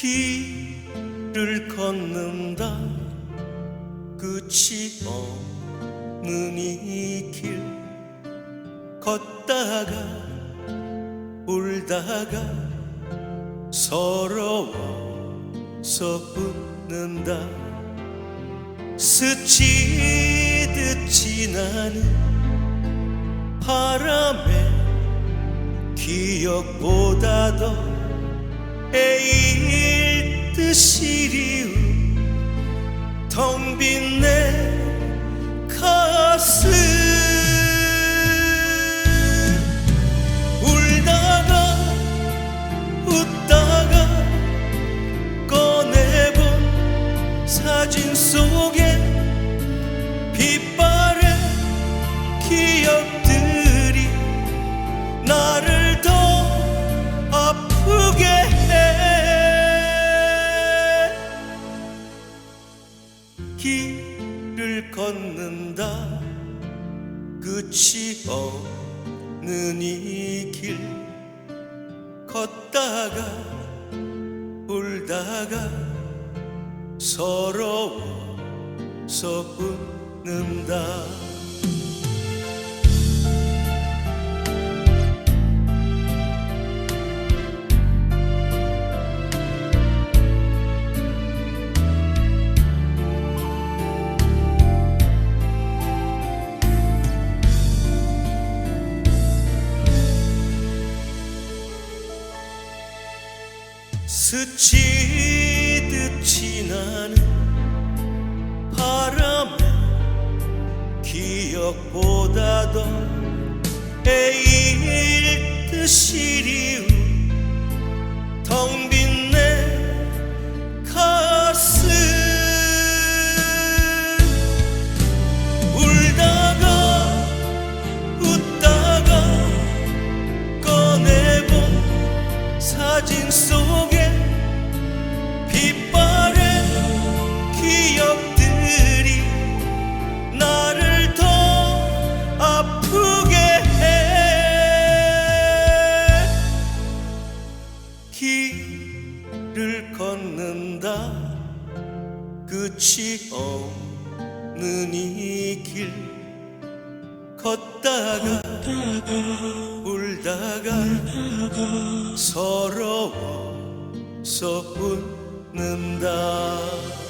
길을 걷는다. 끝이 없는 이 길. 걷다가 울다가 서러워서 웃는다. 스치듯 지나는 바람에 기억보다 더 애일 듯이 리운 텅빈 내 가슴. 울다가 웃다가 꺼내본 사진 속에 빛 길을 걷는다. 끝이 없는 이 길. 걷다가 울다가 서러워서 웃는다 스치듯 지나는 바람에 기억보다 더 애일 듯이 속에 빛바랜 기억들이 나를 더 아프게 해. 길을 걷는다. 끝이 없는 이 길 걷다가 울다가 서러워서 웃는다